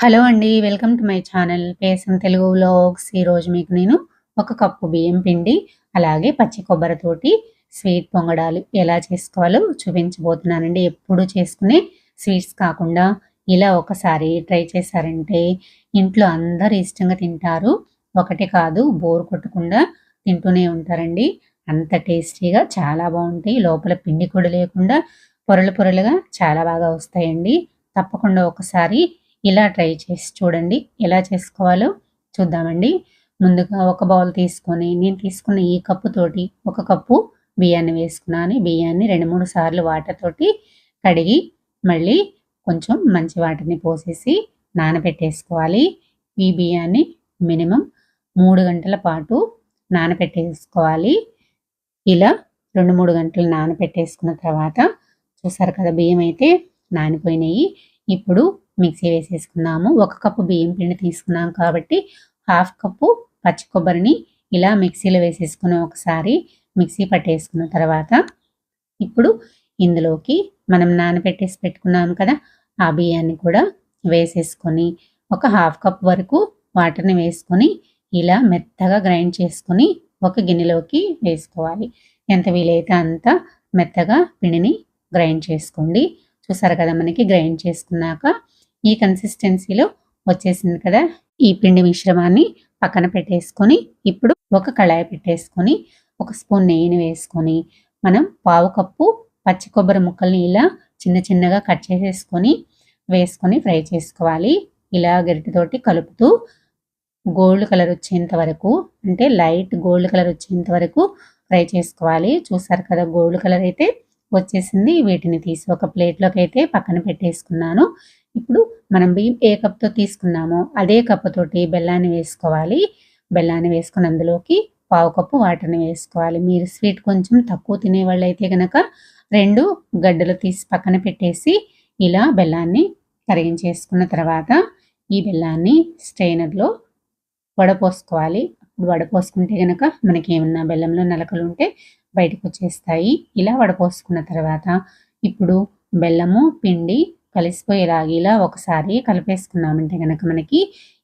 Hello అండి. Welcome to my channel పేసం Telugu vlogs. ఈరోజు మీకు నేను ఒక కప్పు బియ్యం పిండి, అలాగే పచ్చి కొబ్బరితోటి స్వీట్ పొంగడాలు ఎలా చేసుకోవాలో చూపించబోతున్నానండి. ఎప్పుడు చేసుకునే స్వీట్స్ కాకుండా ఇలా ఒకసారి ట్రై చేశారంటే ఇంట్లో అందరూ ఇష్టంగా తింటారు. ఒకటి కాదు బోర్ కొట్టకుండా తింటూనే ఉంటారండి. అంత టేస్టీగా చాలా బాగుంటాయి. లోపల పిండి కూడా లేకుండా పొరలు పొరలుగా చాలా బాగా వస్తాయండి. తప్పకుండా ఒకసారి ఇలా ట్రై చేసి చూడండి. ఎలా చేసుకోవాలో చూద్దామండి. ముందుగా ఒక బౌల్ తీసుకొని నేను తీసుకున్న ఈ కప్పు తోటి ఒక కప్పు బియ్యాన్ని వేసుకున్నాను. బియ్యాన్ని రెండు మూడు సార్లు వాటర్ తోటి కడిగి మళ్ళీ కొంచెం మంచి వాటిని పోసేసి నానబెట్టేసుకోవాలి. ఈ బియ్యాన్ని మినిమం మూడు గంటల పాటు నానబెట్టేసుకోవాలి. ఇలా రెండు మూడు గంటలు నానబెట్టేసుకున్న తర్వాత చూసారు కదా బియ్యం అయితే నానిపోయినాయి. ఇప్పుడు మిక్సీ వేసేసుకున్నాము. ఒక కప్పు బియ్యం పిండి తీసుకున్నాం కాబట్టి హాఫ్ కప్పు పచ్చి కొబ్బరిని ఇలా మిక్సీలో వేసేసుకుని ఒకసారి మిక్సీ పట్టేసుకున్న తర్వాత ఇప్పుడు ఇందులోకి మనం నానబెట్టేసి పెట్టుకున్నాం కదా ఆ బియ్యాన్ని కూడా వేసేసుకొని ఒక హాఫ్ కప్ వరకు వాటర్ని వేసుకొని ఇలా మెత్తగా గ్రైండ్ చేసుకొని ఒక గిన్నెలోకి వేసుకోవాలి ఎంత వీలైతే అంత మెత్తగా పిండిని గ్రైండ్ చేసుకోండి చూసారు కదా మనకి గ్రైండ్ చేసుకున్నాక ఈ కన్సిస్టెన్సీలో వచ్చేసింది కదా. ఈ పిండి మిశ్రమాన్ని పక్కన పెట్టేసుకొని ఇప్పుడు ఒక కళాయి పెట్టేసుకొని ఒక స్పూన్ నెయ్యిని వేసుకొని మనం పావు కప్పు పచ్చి కొబ్బరి ముక్కల్ని ఇలా చిన్న చిన్నగా కట్ చేసేసుకొని వేసుకొని ఫ్రై చేసుకోవాలి. ఇలా గరిటెతోటి కలుపుతూ గోల్డ్ కలర్ వచ్చేంత వరకు అంటే లైట్ గోల్డ్ కలర్ వచ్చేంత వరకు ఫ్రై చేసుకోవాలి. చూసారు కదా గోల్డ్ కలర్ అయితే వచ్చేసింది. వీటిని తీసి ఒక ప్లేట్లోకి అయితే పక్కన పెట్టేసుకున్నాను. ఇప్పుడు మనం బియ్యం ఏ కప్తో తీసుకున్నామో అదే కప్పుతోటి బెల్లాన్ని వేసుకోవాలి. బెల్లాన్ని వేసుకుని అందులోకి పావు కప్పు వాటర్ని వేసుకోవాలి. మీరు స్వీట్ కొంచెం తక్కువ తినేవాళ్ళు అయితే కనుక రెండు గడ్డలు తీసి పక్కన పెట్టేసి ఇలా బెల్లాన్ని కరిగించేసుకున్న తర్వాత ఈ బెల్లాన్ని స్ట్రైనర్లో వడపోసుకోవాలి. అప్పుడు వడపోసుకుంటే కనుక మనకి ఏమన్నా బెల్లంలో నలకలు ఉంటే బయటకు వచ్చేస్తాయి ఇలా వడపోసుకున్న తర్వాత ఇప్పుడు బెల్లము పిండి కలిసిపోయేలాగా ఇలా ఒకసారి కలిపేసుకున్నామంటే కనుక మనకి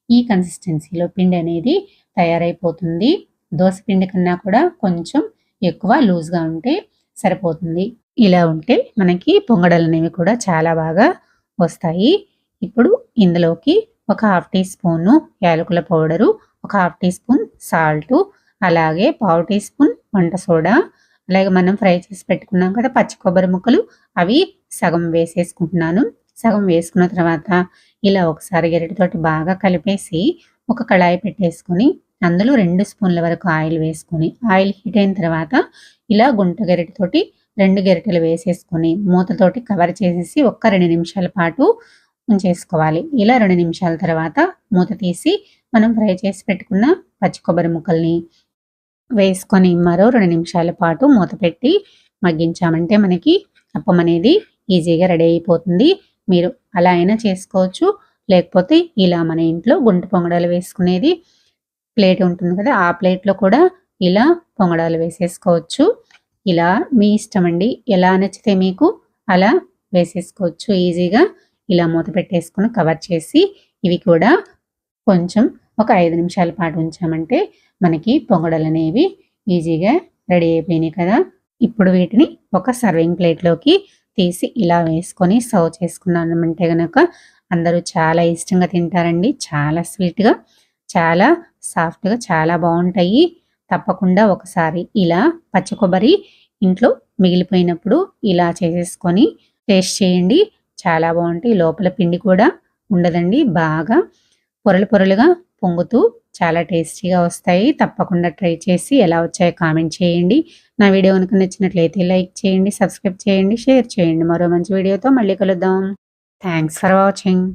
ఈ కన్సిస్టెన్సీలో పిండి అనేది తయారైపోతుంది. దోశ పిండి కన్నా కూడా కొంచెం ఎక్కువ లూజ్గా ఉంటే సరిపోతుంది. ఇలా ఉంటే మనకి పొంగడలు అనేవి కూడా చాలా బాగా వస్తాయి. ఇప్పుడు ఇందులోకి ఒక హాఫ్ టీ స్పూను యాలకుల పౌడరు ఒక హాఫ్ టీ స్పూన్ సాల్ట్ అలాగే పావు టీ స్పూన్ వంట సోడా అలాగే మనం ఫ్రై చేసి పెట్టుకున్నాం కదా పచ్చి కొబ్బరి ముక్కలు అవి సగం వేసేసుకుంటున్నాను. సగం వేసుకున్న తర్వాత ఇలా ఒకసారి గరిటతోటి బాగా కలిపేసి ఒక కళాయి పెట్టేసుకొని అందులో రెండు స్పూన్ల వరకు ఆయిల్ వేసుకొని ఆయిల్ హీట్ అయిన తర్వాత ఇలా గుంట గరిటతోటి రెండు గరిటెలు వేసేసుకొని మూతతోటి కవర్ చేసేసి ఒక్క రెండు నిమిషాల పాటు ఉంచేసుకోవాలి. ఇలా రెండు నిమిషాల తర్వాత మూత తీసి మనం ఫ్రై చేసి పెట్టుకున్న పచ్చి కొబ్బరి ముక్కల్ని వేసుకొని మరో రెండు నిమిషాల పాటు మూత పెట్టి మగ్గించామంటే మనకి అప్పం అనేది ఈజీగా రెడీ అయిపోతుంది. మీరు అలా అయినా చేసుకోవచ్చు. లేకపోతే ఇలా మన ఇంట్లో గుంట పొంగడాలు వేసుకునేది ప్లేట్ ఉంటుంది కదా ఆ ప్లేట్లో కూడా ఇలా పొంగడాలు వేసేసుకోవచ్చు. ఇలా మీ ఇష్టం అండి. ఎలా నచ్చితే మీకు అలా వేసేసుకోవచ్చు. ఈజీగా ఇలా మూత పెట్టేసుకుని కవర్ చేసి ఇవి కూడా కొంచెం ఒక ఐదు నిమిషాల పాటు ఉంచామంటే మనకి పొంగడలు అనేవి ఈజీగా రెడీ అయిపోయినాయి కదా. ఇప్పుడు వీటిని ఒక సర్వింగ్ ప్లేట్లోకి తీసి ఇలా వేసుకొని సర్వ్ చేసుకున్నామంటే కనుక అందరూ చాలా ఇష్టంగా తింటారండి. చాలా స్వీట్గా చాలా సాఫ్ట్గా చాలా బాగుంటాయి. తప్పకుండా ఒకసారి ఇలా పచ్చి కొబ్బరి ఇంట్లో మిగిలిపోయినప్పుడు ఇలా చేసేసుకొని టేస్ట్ చేయండి. చాలా బాగుంటాయి. లోపల పిండి కూడా ఉండదండి. బాగా పొరలు పొరలుగా పొంగుతూ చాలా టేస్టీగా వస్తాయి. తప్పకుండా ట్రై చేసి ఎలా వచ్చాయో కామెంట్ చేయండి. నా వీడియో కనుక నచ్చినట్లయితే లైక్ చేయండి సబ్స్క్రైబ్ చేయండి షేర్ చేయండి. మరో మంచి వీడియోతో మళ్ళీ కలుద్దాం. Thanks for watching.